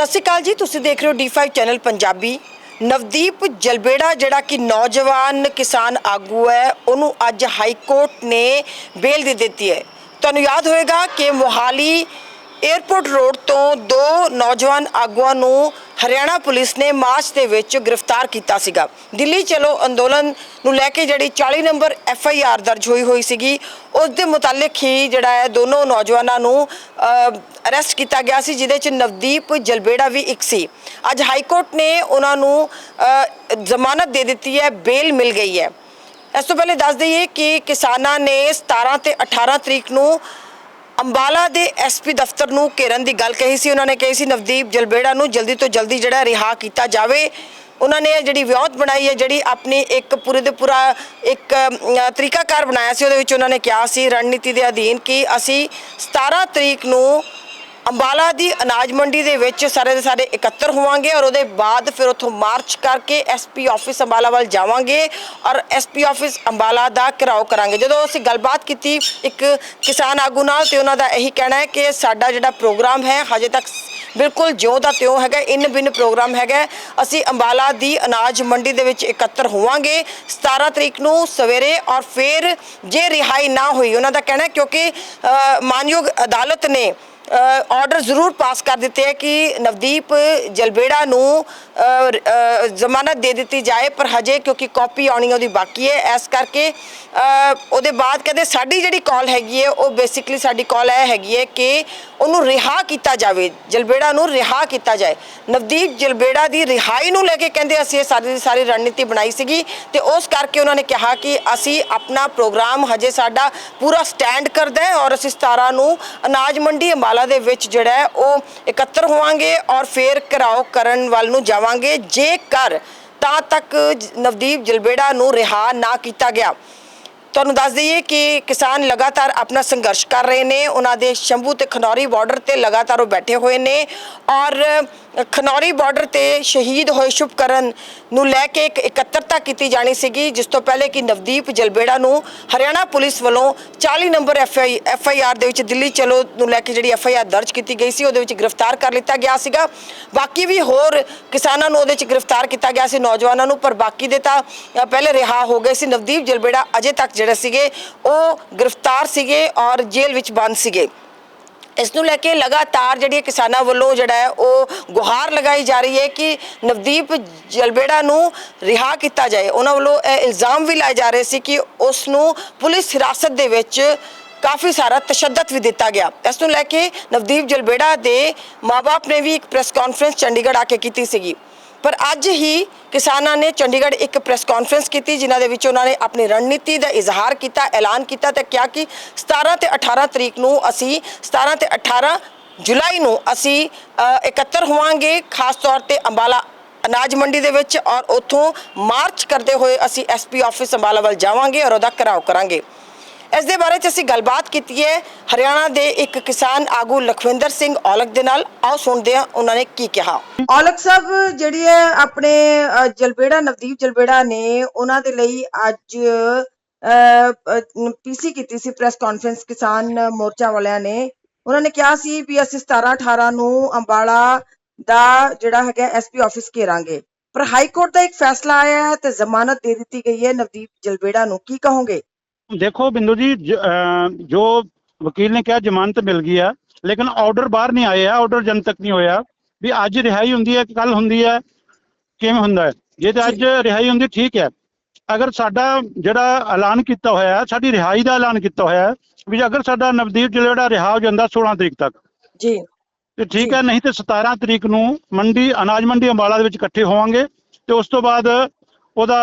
ਸਤਿ ਸ਼੍ਰੀ ਅਕਾਲ ਜੀ, ਤੁਸੀਂ ਦੇਖ ਰਹੇ ਹੋ D5 ਚੈਨਲ ਪੰਜਾਬੀ। ਨਵਦੀਪ ਜਲਬੇੜਾ, ਜਿਹੜਾ ਕਿ ਨੌਜਵਾਨ ਕਿਸਾਨ ਆਗੂ ਹੈ, ਉਹਨੂੰ ਅੱਜ ਹਾਈ ਕੋਰਟ ਨੇ ਬੇਲ ਦੇ ਦਿੱਤੀ ਹੈ। ਤੁਹਾਨੂੰ ਯਾਦ ਹੋਵੇਗਾ ਕਿ ਮੋਹਾਲੀ ਏਅਰਪੋਰਟ ਰੋਡ ਤੋਂ ਦੋ ਨੌਜਵਾਨ ਆਗੂਆਂ ਨੂੰ ਹਰਿਆਣਾ ਪੁਲਿਸ ਨੇ ਮਾਰਚ ਦੇ ਵਿੱਚ ਗ੍ਰਿਫਤਾਰ ਕੀਤਾ ਸੀਗਾ। ਦਿੱਲੀ ਚਲੋ ਅੰਦੋਲਨ ਨੂੰ ਲੈ ਕੇ ਜਿਹੜੀ 40 ਨੰਬਰ ਐਫ ਆਈ ਆਰ ਦਰਜ ਹੋਈ ਹੋਈ ਸੀਗੀ, ਉਸ ਦੇ ਮੁਤਾਲਿਕ ਹੀ ਜਿਹੜਾ ਹੈ, ਦੋਨੋਂ ਨੌਜਵਾਨਾਂ ਨੂੰ ਅਰੈਸਟ ਕੀਤਾ ਗਿਆ ਸੀ, ਜਿਹਦੇ ਚ ਨਵਦੀਪ ਜਲਬੇੜਾ ਵੀ ਇੱਕ ਸੀ। ਅੱਜ ਹਾਈ ਕੋਰਟ ਨੇ ਉਹਨਾਂ ਨੂੰ ਜ਼ਮਾਨਤ ਦੇ ਦਿੱਤੀ ਹੈ, ਬੇਲ ਮਿਲ ਗਈ ਹੈ। ਇਸ ਤੋਂ ਪਹਿਲੇ ਦੱਸ ਦਈਏ ਕਿ ਕਿਸਾਨਾਂ ਨੇ 17 ਤੇ 18 ਤਰੀਕ ਨੂੰ ਅੰਬਾਲਾ ਦੇ ਐਸਪੀ ਦਫ਼ਤਰ ਨੂੰ ਘੇਰਨ ਦੀ ਗੱਲ ਕਹੀ ਸੀ। ਉਹਨਾਂ ਨੇ ਕਹੀ ਸੀ, ਨਵਦੀਪ ਜਲਬੇੜਾ ਨੂੰ ਜਲਦੀ ਤੋਂ ਜਲਦੀ ਜਿਹੜਾ ਰਿਹਾ ਕੀਤਾ ਜਾਵੇ। ਉਹਨਾਂ ਨੇ ਜਿਹੜੀ ਵਿਉਂਤ ਬਣਾਈ ਹੈ, ਜਿਹੜੀ ਆਪਣੀ ਇੱਕ ਪੂਰੇ ਦੇ ਪੂਰਾ ਇੱਕ ਤਰੀਕਾਕਾਰ ਬਣਾਇਆ ਸੀ, ਉਹਦੇ ਵਿੱਚ ਉਹਨਾਂ ਨੇ ਕਿਹਾ ਸੀ, ਰਣਨੀਤੀ ਦੇ ਅਧੀਨ ਕਿ ਅਸੀਂ 17 ਤਰੀਕ ਨੂੰ ਅੰਬਾਲਾ ਦੀ ਅਨਾਜ ਮੰਡੀ ਦੇ ਵਿੱਚ ਸਾਰੇ ਦੇ ਸਾਰੇ ਇਕੱਤਰ ਹੋਵਾਂਗੇ ਔਰ ਉਹਦੇ ਬਾਅਦ ਫਿਰ ਉੱਥੋਂ ਮਾਰਚ ਕਰਕੇ ਐਸਪੀ ਆਫਿਸ ਅੰਬਾਲਾ ਵੱਲ ਜਾਵਾਂਗੇ ਔਰ ਐਸਪੀ ਆਫਿਸ ਅੰਬਾਲਾ ਦਾ ਘਿਰਾਓ ਕਰਾਂਗੇ। ਜਦੋਂ ਅਸੀਂ ਗੱਲਬਾਤ ਕੀਤੀ ਇੱਕ ਕਿਸਾਨ ਆਗੂ ਨਾਲ ਤੇ ਉਹਨਾਂ ਦਾ ਇਹੀ ਕਹਿਣਾ ਹੈ ਕਿ ਸਾਡਾ ਜਿਹੜਾ ਪ੍ਰੋਗਰਾਮ ਹੈ, ਹਜੇ ਤੱਕ ਬਿਲਕੁਲ ਜਿਉਂ ਦਾ ਤਿਉਂ ਹੈਗਾ ਇਨ ਬਿਨ ਪ੍ਰੋਗਰਾਮ ਹੈਗਾ ਅਸੀਂ ਅੰਬਾਲਾ ਦੀ ਅਨਾਜ ਮੰਡੀ ਦੇ ਵਿੱਚ ਇਕੱਤਰ ਹੋਵਾਂਗੇ 17 ਤਰੀਕ ਨੂੰ ਸਵੇਰੇ ਔਰ ਫਿਰ ਜੇ ਰਿਹਾਈ ਨਾ ਹੋਈ, ਉਹਨਾਂ ਦਾ ਕਹਿਣਾ ਕਿਉਂਕਿ ਮਾਨਯੋਗ ਅਦਾਲਤ ਨੇ ਆਰਡਰ ਜ਼ਰੂਰ ਪਾਸ ਕਰ ਦਿੱਤੇ ਹੈ ਕਿ ਨਵਦੀਪ ਜਲਬੇੜਾ ਨੂੰ ਜ਼ਮਾਨਤ ਦੇ ਦਿੱਤੀ ਜਾਏ, ਪਰ ਹਜੇ ਕਿਉਂਕਿ ਕਾਪੀ ਆਉਣੀ ਉਹਦੀ ਬਾਕੀ ਹੈ, ਇਸ ਕਰਕੇ ਉਹਦੇ ਬਾਅਦ ਕਹਿੰਦੇ ਸਾਡੀ ਜਿਹੜੀ ਕਾਲ ਹੈਗੀ ਹੈ, ਉਹ ਬੇਸਿਕਲੀ ਸਾਡੀ ਕਾਲ ਇਹ ਹੈਗੀ ਹੈ ਕਿ ਉਹਨੂੰ ਰਿਹਾ ਕੀਤਾ ਜਾਵੇ, ਜਲਬੇੜਾ ਨੂੰ ਰਿਹਾ ਕੀਤਾ ਜਾਏ। ਨਵਦੀਪ ਜਲਬੇੜਾ ਦੀ ਰਿਹਾਈ ਨੂੰ ਲੈ ਕੇ ਕਹਿੰਦੇ ਅਸੀਂ ਇਹ ਸਾਰੀ ਦੀ ਸਾਰੀ ਰਣਨੀਤੀ ਬਣਾਈ ਸੀਗੀ ਤੇ ਉਸ ਕਰਕੇ ਉਹਨਾਂ ਨੇ ਕਿਹਾ ਕਿ ਅਸੀਂ ਆਪਣਾ ਪ੍ਰੋਗਰਾਮ ਹਜੇ ਸਾਡਾ ਪੂਰਾ ਸਟੈਂਡ ਕਰਦਾ ਹੈ ਔਰ ਅਸੀਂ 17 ਨੂੰ ਅਨਾਜ ਮੰਡੀ, ਅੰਬਾਲਾ ਦੇ ਵਿੱਚ ਜਿਹੜਾ ਹੈ, ਉਹ ਇਕੱਤਰ ਹੋਵਾਂਗੇ ਔਰ ਫੇਰ ਘਰਾਓ ਕਰਨ ਵੱਲ ਨੂੰ ਜਾਵਾਂਗੇ। ਜੇਕਰ ਤਾਂ ਤੱਕ ਨਵਦੀਪ ਜਲਬੇੜਾ ਨੂੰ ਰਿਹਾ ਨਾ ਕੀਤਾ ਗਿਆ ਤੁਹਾਨੂੰ ਦੱਸ ਦਈਏ ਕਿ ਕਿਸਾਨ ਲਗਾਤਾਰ ਆਪਣਾ ਸੰਘਰਸ਼ ਕਰ ਰਹੇ ਨੇ। ਉਹਨਾਂ ਦੇ ਸ਼ੰਭੂ ਤੇ ਖਨੌਰੀ ਬਾਰਡਰ ਤੇ ਲਗਾਤਾਰ ਉਹ ਬੈਠੇ ਹੋਏ ਨੇ ਔਰ ਖਨੌਰੀ ਬਾਰਡਰ ਤੇ ਸ਼ਹੀਦ ਹੋਏ ਸ਼ੁਭਕਰਨ ਨੂੰ ਲੈ ਕੇ ਇੱਕ ਇਕੱਤਰਤਾ ਕੀਤੀ ਜਾਣੀ ਸੀਗੀ, ਜਿਸ ਤੋਂ ਪਹਿਲੇ ਕਿ ਨਵਦੀਪ ਜਲਬੇੜਾ ਨੂੰ ਹਰਿਆਣਾ ਪੁਲਿਸ ਵੱਲੋਂ 40 number F I F I R ਦੇ ਵਿੱਚ ਦਿੱਲੀ ਚਲੋ ਨੂੰ ਲੈ ਕੇ ਜਿਹੜੀ ਐਫ ਆਈ ਆਰ ਦਰਜ ਕੀਤੀ ਗਈ ਸੀ, ਉਹਦੇ ਵਿੱਚ ਗ੍ਰਿਫਤਾਰ ਕਰ ਲਿੱਤਾ ਗਿਆ ਸੀਗਾ। ਬਾਕੀ ਵੀ ਹੋਰ ਕਿਸਾਨਾਂ ਨੂੰ ਉਹਦੇ ਵਿੱਚ ਗ੍ਰਿਫਤਾਰ ਕੀਤਾ ਗਿਆ ਸੀ, ਨੌਜਵਾਨਾਂ ਨੂੰ, ਪਰ ਬਾਕੀ ਦੇ ਤਾਂ ਪਹਿਲੇ ਰਿਹਾ ਹੋ ਗਏ ਸੀ। ਨਵਦੀਪ ਜਲਬੇੜਾ ਅਜੇ ਤੱਕ ਜਿਹੜੇ ਸੀਗੇ, ਉਹ ਗ੍ਰਿਫਤਾਰ ਸੀਗੇ ਔਰ ਜੇਲ੍ਹ ਵਿੱਚ ਬੰਦ ਸੀਗੇ। ਇਸ ਨੂੰ ਲੈ ਕੇ ਲਗਾਤਾਰ ਜਿਹੜੀ ਕਿਸਾਨਾਂ ਵੱਲੋਂ ਜਿਹੜਾ ਹੈ, ਉਹ ਗੁਹਾਰ ਲਗਾਈ ਜਾ ਰਹੀ ਹੈ ਕਿ ਨਵਦੀਪ ਜਲਬੇੜਾ ਨੂੰ ਰਿਹਾ ਕੀਤਾ ਜਾਏ। ਉਹਨਾਂ ਵੱਲੋਂ ਇਹ ਇਲਜ਼ਾਮ ਵੀ ਲਾਏ ਜਾ ਰਹੇ ਸੀ ਕਿ ਉਸ ਨੂੰ ਪੁਲਿਸ ਹਿਰਾਸਤ ਦੇ ਵਿੱਚ ਕਾਫੀ ਸਾਰਾ ਤਸ਼ੱਦਦ ਵੀ ਦਿੱਤਾ ਗਿਆ। ਇਸ ਨੂੰ ਲੈ ਕੇ ਨਵਦੀਪ ਜਲਬੇੜਾ ਦੇ ਮਾਪੇ ਨੇ ਵੀ ਇੱਕ ਪ੍ਰੈਸ ਕਾਨਫਰੰਸ ਚੰਡੀਗੜ੍ਹ ਆ ਕੇ ਕੀਤੀ ਸੀਗੀ। ਪਰ ਅੱਜ ਹੀ ਕਿਸਾਨਾਂ ਨੇ ਚੰਡੀਗੜ੍ਹ ਇੱਕ ਪ੍ਰੈਸ ਕਾਨਫਰੰਸ ਕੀਤੀ, ਜਿਨ੍ਹਾਂ ਦੇ ਵਿੱਚ ਉਹਨਾਂ ਨੇ ਆਪਣੀ ਰਣਨੀਤੀ ਦਾ ਇਜ਼ਹਾਰ ਕੀਤਾ, ਐਲਾਨ ਕੀਤਾ ਤੇ ਕਿਹਾ ਕਿ 17 ਤੇ 18 ਤਰੀਕ ਨੂੰ ਅਸੀਂ 17 ਤੇ 18 ਜੁਲਾਈ ਨੂੰ ਅਸੀਂ ਇਕੱਤਰ ਹੋਵਾਂਗੇ, ਖਾਸ ਤੌਰ ਤੇ ਅੰਬਾਲਾ ਅਨਾਜ ਮੰਡੀ ਦੇ ਵਿੱਚ ਔਰ ਉੱਥੋਂ ਮਾਰਚ ਕਰਦੇ ਹੋਏ ਅਸੀਂ ਐਸਪੀ ਆਫਿਸ ਅੰਬਾਲਾ ਵੱਲ ਜਾਵਾਂਗੇ ਔਰ ਉਹਦਾ ਘਿਰਾਓ ਕਰਾਂਗੇ। ਇਸ ਦੇ ਬਾਰੇ ਚ ਅਸੀਂ ਗੱਲਬਾਤ ਕੀਤੀ ਹੈ। ਹਰਿਆਣਾ ਦੇ ਇੱਕ ਕਿਸਾਨ ਆਗੂ ਲਖਵਿੰਦਰ ਸਿੰਘ ਔਲਖ ਦੇ ਨਾਲ। ਆਓ ਸੁਣਦੇ ਹਾਂ ਉਹਨਾਂ ਨੇ ਕੀ ਕਿਹਾ। ਔਲਖ ਸਾਹਿਬ, ਜਿਹੜੀ ਹੈ ਆਪਣੇ ਜਲਬੇੜਾ, ਨਵਦੀਪ ਜਲਬੇੜਾ ਨੇ ਉਹਨਾਂ ਦੇ ਲਈ ਅੱਜ ਪੀਸੀ ਕੀਤੀ ਸੀ ਪ੍ਰੈਸ ਕਾਨਫਰੰਸ ਕਿਸਾਨ ਮੋਰਚਾ ਵਾਲਿਆਂ ਨੇ। ਉਹਨਾਂ ਨੇ ਕਿਹਾ ਸੀ ਵੀ ਅਸੀਂ 17 18 ਨੂੰ ਅੰਬਾਲਾ ਦਾ ਜਿਹੜਾ ਹੈਗਾ ਐਸਪੀ ਆਫਿਸ ਘੇਰਾਂਗੇ। ਪਰ ਹਾਈ ਕੋਰਟ ਦਾ ਇੱਕ ਫੈਸਲਾ ਆਇਆ ਹੈ ਤੇ ਜ਼ਮਾਨਤ ਦੇ ਦਿੱਤੀ ਗਈ ਹੈ ਨਵਦੀਪ ਜਲਬੇੜਾ ਨੂੰ। ਕੀ ਕਹੋਗੇ? ਦੇਖੋ ਬਿੰਦੂ ਜੀ ਜ- ਵਕੀਲ ਨੇ ਕਿਹਾ ਜ਼ਮਾਨਤ ਮਿਲ ਗਈ ਆ ਲੇਕਿਨ ਆਰਡਰ ਬਾਹਰ ਨਹੀਂ ਆਏ ਆ ਆਰਡਰ ਜਨ ਤੱਕ ਨਹੀਂ ਹੋਇਆ। ਵੀ ਅੱਜ ਰਿਹਾਈ ਹੁੰਦੀ ਹੈ ਕਿ ਕੱਲ ਹੁੰਦੀ ਹੈ ਕਿਵੇਂ ਹੁੰਦਾ ਹੈ? ਜੇ ਤੇ ਅੱਜ ਰਿਹਾਈ ਹੁੰਦੀ ਠੀਕ ਹੈ। ਅਗਰ ਸਾਡਾ ਜਿਹੜਾ ਐਲਾਨ ਕੀਤਾ ਹੋਇਆ ਹੈ ਸਾਡੀ ਰਿਹਾਈ ਦਾ ਐਲਾਨ ਕੀਤਾ ਹੋਇਆ ਹੈ ਵੀ ਅਗਰ ਸਾਡਾ ਨਵਦੀਪ ਜਿਹੜਾ ਰਿਹਾ ਹੋ ਜਾਂਦਾ 16 ਤਰੀਕ ਤੱਕ ਜੀ। ਤੇ ਠੀਕ ਹੈ ਨਹੀਂ ਤੇ 17 ਤਰੀਕ ਨੂੰ ਮੰਡੀ ਅਨਾਜ ਮੰਡੀ ਅੰਬਾਲਾ ਦੇ ਵਿੱਚ ਇਕੱਠੇ ਹੋਵਾਂਗੇ ਤੇ ਉਸ ਤੋਂ ਬਾਅਦ ਉਹਦਾ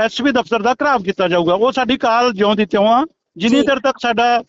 ਐਸਪੀ ਦਫ਼ਤਰ ਦਾ ਘਰਾਵ ਕੀਤਾ ਜਾਊਗਾ। ਉਹ ਸਾਡੀ ਕਾਲ ਜਿਉਂ ਦੀ ਤਿਉਂ ਆ। ਜਿੰਨੀ। ਦੇਰ ਤੱਕ ਸਾਡਾ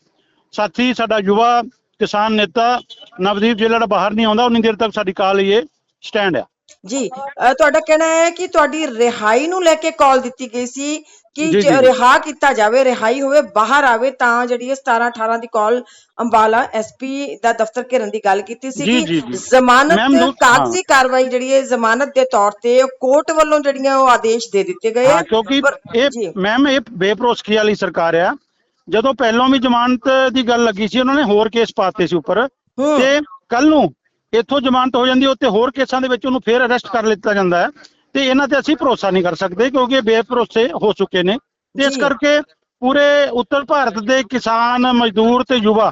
ਸਾਥੀ ਸਾਡਾ ਯੁਵਾ ਕਿਸਾਨ ਨੇਤਾ ਨਵਦੀਪ ਜਿਹੜਾ ਬਾਹਰ ਨਹੀਂ ਆਉਂਦਾ ਉਨੀ ਦੇਰ ਤੱਕ ਸਾਡੀ ਕਾਲ ਇਹ ਸਟੈਂਡ ਆ। ਜੀ ਤੁਹਾਡਾ ਕਹਿਣਾ ਹੈ ਕਿ ਤੁਹਾਡੀ ਰਿਹਾਈ ਨੂੰ ਲੈ ਕੇ ਕਾਲ ਦਿੱਤੀ ਗਈ ਸੀ ਕਿ। ਰਿਹਾ ਕੀਤਾ ਜਾਵੇ ਰਿਹਾਈ ਹੋਵੇ ਬਾਹਰ ਆਵੇ ਤਾਂ ਜਿਹੜੀ ਇਹ 17 18 ਦੀ ਕਾਲ ਅੰਬਾਲਾ ਐਸਪੀ ਦਾ ਦਫ਼ਤਰ ਘੇਰਨ ਦੀ ਗੱਲ ਕੀਤੀ ਸੀ ਜੀ। ਜ਼ਮਾਨਤ ਕਾਗਜ਼ੀ ਕਾਰਵਾਈ ਜਿਹੜੀ ਹੈ ਜ਼ਮਾਨਤ ਦੇ ਤੌਰ ਤੇ ਕੋਰਟ ਵੱਲੋਂ ਜਿਹੜੀਆਂ ਉਹ ਆਦੇਸ਼ ਦੇ ਦਿੱਤੇ ਗਏ ਹਾਂ ਆ। ਕਿਉਂਕਿ ਇਹ ਮੈਮ ਇਹ ਬੇਭਰੋਸਗੀ ਵਾਲੀ ਸਰਕਾਰ ਆ ਜਦੋਂ ਪਹਿਲਾਂ ਵੀ ਜ਼ਮਾਨਤ ਦੀ ਗੱਲ ਲੱਗੀ ਸੀ ਉਹਨਾਂ ਨੇ ਹੋਰ ਕੇਸ ਪਾਤੇ ਸੀ ਉੱਪਰ ਤੇ ਕੱਲ ਨੂੰ ਇੱਥੋਂ ਜ਼ਮਾਨਤ ਹੋ ਜਾਂਦੀ ਹੈ ਉੱਤੇ ਹੋਰ ਕੇਸਾਂ ਦੇ ਵਿੱਚ ਉਹਨੂੰ ਫੇਰ ਅਰੈਸਟ ਕਰ ਲਿੱਤਾ ਜਾਂਦਾ ਹੈ ਤੇ ਇਹਨਾਂ ਤੇ ਅਸੀਂ ਭਰੋਸਾ ਨਹੀਂ ਕਰ ਸਕਦੇ ਕਿਉਂਕਿ ਇਹ ਬੇਭਰੋਸੇ ਹੋ ਚੁੱਕੇ ਨੇ ਇਸ। ਕਰਕੇ ਪੂਰੇ ਉੱਤਰ ਭਾਰਤ ਦੇ ਕਿਸਾਨ ਮਜ਼ਦੂਰ ਤੇ ਯੁਵਾ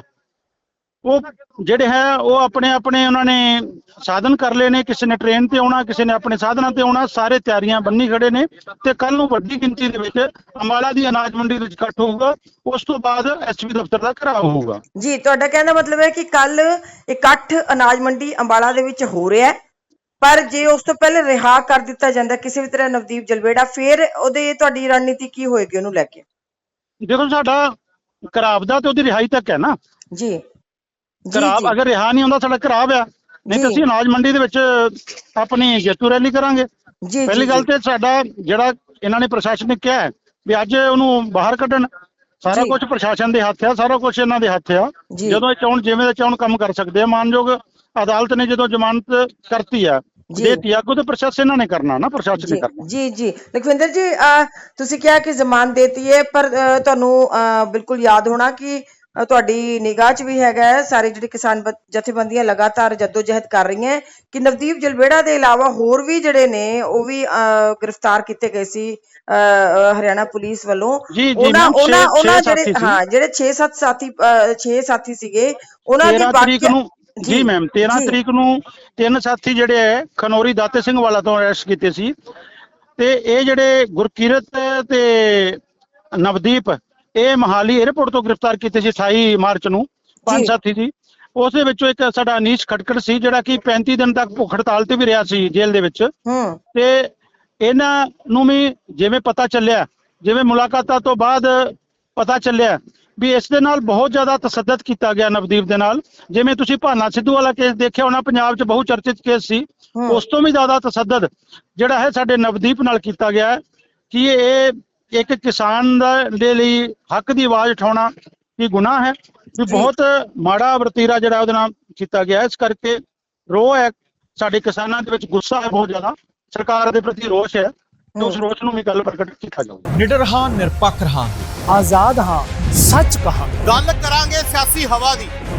ਉਹ ਜਿਹੜੇ ਹੈ ਉਹ ਆਪਣੇ ਆਪਣੇ ਉਹਨਾਂ ਨੇ ਸਾਧਨ ਕਰ ਲਏ ਨੇ ਕਿਸੇ ਨੇ ਟ੍ਰੇਨ ਤੇ ਆਉਣਾ ਕਿਸੇ ਨੇ ਆਪਣੇ ਸਾਧਨਾਂ ਤੇ ਆਉਣਾ ਸਾਰੇ ਤਿਆਰੀਆਂ ਬੰਨੀ ਖੜੇ ਨੇ ਤੇ ਕੱਲ ਨੂੰ ਵੱਡੀ ਗਿਣਤੀ ਦੇ ਵਿੱਚ ਅੰਬਾਲਾ ਦੀ ਅਨਾਜ ਮੰਡੀ ਵਿੱਚ ਇਕੱਠ ਹੋਊਗਾ ਉਸ ਤੋਂ ਬਾਅਦ ਐਸਪੀ ਦਫ਼ਤਰ ਦਾ ਘਰਾਓ ਹੋਊਗਾ। ਜੀ ਤੁਹਾਡਾ ਕਹਿਣ ਦਾ ਮਤਲਬ ਹੈ ਕਿ ਕੱਲ ਇਕੱਠ ਅਨਾਜ ਮੰਡੀ ਅੰਬਾਲਾ ਦੇ ਵਿੱਚ ਹੋ ਰਿਹਾ ਹੈ ਪਰ ਜੇ ਉਸ ਤੋਂ ਪਹਿਲੇ ਰਿਹਾ ਕਰ ਦਿੱਤਾ ਜਾਂਦਾ ਕਿਸੇ ਵੀ ਤਰ੍ਹਾਂ ਨਵਦੀਪ ਜਲਵੇੜਾ ਫਿਰ ਉਹਦੇ ਤੁਹਾਡੀ ਰਣਨੀਤੀ ਕੀ ਹੋਏਗੀ ਉਹਨੂੰ ਲੈ ਕੇ? ਦੇਖੋ ਸਾਡਾ ਖਰਾਬ ਦਾ ਤੇ ਉਹਦੀ ਰਿਹਾਈ ਤੱਕ ਹੈ ਨਾ। ਜੀ, ਖਰਾਬ। ਅਗਰ ਰਿਹਾ ਨਹੀਂ ਹੁੰਦਾ ਸਾਡਾ ਖਰਾਬ ਆ ਨਹੀਂ ਤਾਂ। ਅਸੀਂ ਅਨਾਜ ਮੰਡੀ ਦੇ ਵਿੱਚ ਆਪਣੀ ਜੇਤੂ ਰੈਲੀ ਕਰਾਂਗੇ ਜੀ ਪਹਿਲੀ ਗੱਲ। ਤੇ ਸਾਡਾ ਜਿਹੜਾ ਇਹਨਾਂ ਨੇ ਪ੍ਰਸ਼ਾਸਨ ਨੇ ਕਿਹਾ ਵੀ ਅੱਜ ਉਹਨੂੰ ਬਾਹਰ ਕੱਢਣ ਸਾਰਾ। ਕੁਝ ਪ੍ਰਸ਼ਾਸਨ ਦੇ ਹੱਥ ਆ ਸਾਰਾ ਕੁਝ ਇਹਨਾਂ ਦੇ ਹੱਥ ਆ। ਜਦੋਂ ਇਹ ਚਾਹਣ ਜਿਵੇਂ ਦੇ ਚਾਹਣ ਕੰਮ ਕਰ ਸਕਦੇ ਆ ਮਾਨਯੋਗ ਅਦਾਲਤ ਨੇ ਜਦੋਂ ਜ਼ਮਾਨਤ ਕਰਤੀ ਆ। ਦੇਤੀ ਆ ਕੋਈ ਪ੍ਰਸ਼ਾਸਨ ਇਹਨਾਂ ਨੇ ਕਰਨਾ ਨਾ ਪ੍ਰਸ਼ਾਸਨ ਨੇ ਕਰਨਾ ਜੀ ਜੀ ਲਖਵਿੰਦਰ ਜੀ ਤੁਸੀਂ ਕਿਹਾ ਕਿ ਜ਼ਮਾਨ ਦੇਤੀ ਹੈ ਪਰ ਤੁਹਾਨੂੰ ਬਿਲਕੁਲ ਯਾਦ ਹੋਣਾ ਕਿ ਤੁਹਾਡੀ ਨਿਗਾਹ 'ਚ ਵੀ ਹੈਗਾ ਹੈ ਸਾਰੇ ਜਿਹੜੇ ਕਿਸਾਨ ਜਥੇਬੰਦੀਆਂ ਲਗਾਤਾਰ ਜਦੋਜਹਿਦ ਕਰ ਰਹੀਆਂ ਕਿ ਨਵਦੀਪ ਜਲਵੇੜਾ ਦੇ ਇਲਾਵਾ ਹੋਰ ਵੀ ਜਿਹੜੇ ਨੇ ਉਹ ਵੀ ਗ੍ਰਿਫਤਾਰ ਕੀਤੇ ਗਏ ਸੀ ਹਰਿਆਣਾ ਪੁਲਿਸ ਵੱਲੋਂ ਉਹਨਾਂ ਉਹਨਾਂ ਉਹਨਾਂ ਜਿਹੜੇ। ਹਾਂ ਜਿਹੜੇ 6-7 ਸਾਥੀ 6 ਸਾਥੀ ਸੀਗੇ ਉਹਨਾਂ ਦੀ 13 ਤਰੀਕ ਨੂੰ ਜੀ ਮੈਮ 13 ਜੀ। ਤਰੀਕ ਨੂੰ ਤਿੰਨ ਸਾਥੀ ਜਿਹੜੇ ਹੈ ਖਨੌਰੀ ਦਾਤੇ ਸਿੰਘ ਵਾਲਾ ਤੋਂ ਅਰੈਸਟ ਕੀਤੇ ਸੀ ਤੇ ਇਹ ਜਿਹੜੇ ਗੁਰਕੀਰਤ ਤੇ ਨਵਦੀਪ ਇਹ ਮਹਾਲੀ 에ਅਰਪੋਰਟ ਤੋਂ ਗ੍ਰਿਫਤਾਰ ਕੀਤੇ ਸੀ 28 ਮਾਰਚ ਨੂੰ। ਪੰਜ ਸਾਥੀ ਸੀ ਉਸ ਦੇ ਵਿੱਚੋਂ ਇੱਕ ਸਾਡਾ ਅਨੀਸ਼ ਖਟਕੜ ਸੀ ਜਿਹੜਾ ਕਿ 35 ਦਿਨ ਤੱਕ ਭੁੱਖ ਹੜਤਾਲ ਤੇ ਵੀ ਰਿਹਾ ਸੀ ਜੇਲ੍ਹ ਦੇ ਵਿੱਚ। ਹੂੰ। ਤੇ ਇਹਨਾਂ ਨੂੰ ਵੀ ਜਿਵੇਂ ਪਤਾ ਚੱਲਿਆ ਜਿਵੇਂ ਮੁਲਾਕਾਤਾਂ ਤੋਂ ਬਾਅਦ ਪਤਾ ਚੱਲਿਆ ਵੀ ਇਸ ਦੇ ਨਾਲ ਬਹੁਤ ਜ਼ਿਆਦਾ ਤਸੱਦਦ ਕੀਤਾ ਗਿਆ ਨਵਦੀਪ ਦੇ ਨਾਲ। ਜਿਵੇਂ ਤੁਸੀਂ ਭਾਨਾ ਸਿੱਧੂ ਵਾਲਾ ਕੇਸ ਦੇਖਿਆ ਹੋਣਾ ਪੰਜਾਬ 'ਚ ਬਹੁ ਚਰਚਿਤ ਕੇਸ ਸੀ। ਉਸ ਤੋਂ ਵੀ ਜ਼ਿਆਦਾ ਤਸੱਦਦ ਜਿਹੜਾ ਹੈ ਸਾਡੇ ਨਵਦੀਪ ਨਾਲ ਕੀਤਾ ਗਿਆ ਕਿ ਇਹ ਇੱਕ ਕਿਸਾਨ ਦਾ ਦੇ ਲਈ ਹੱਕ ਦੀ ਆਵਾਜ਼ ਉਠਾਉਣਾ ਕੀ ਗੁਨਾਹ ਹੈ ਵੀ। ਬਹੁਤ ਮਾੜਾ ਵਰਤੀਰਾ ਜਿਹੜਾ ਉਹਦੇ ਨਾਲ ਕੀਤਾ ਗਿਆ। ਹੈ। ਇਸ ਕਰਕੇ ਰੋਹ ਹੈ ਸਾਡੇ ਕਿਸਾਨਾਂ ਦੇ ਵਿੱਚ ਗੁੱਸਾ ਹੈ ਬਹੁਤ ਜ਼ਿਆਦਾ। ਸਰਕਾਰ ਦੇ ਪ੍ਰਤੀ ਰੋਸ਼ ਹੈ ਤੇ ਉਸ ਰੋਸ਼ ਨੂੰ ਵੀ ਕੱਲ ਪ੍ਰਗਟ ਕੀਤਾ ਜਾਊਗਾ ਨਿਡਰ ਹਾਂ ਨਿਰਪੱਖ ਰਹਾਂਗੇ। ਆਜ਼ਾਦ ਹਾਂ ਸੱਚ ਕਹਾਂਗੇ। ਗੱਲ ਕਰਾਂਗੇ ਸਿਆਸੀ ਹਵਾ ਦੀ।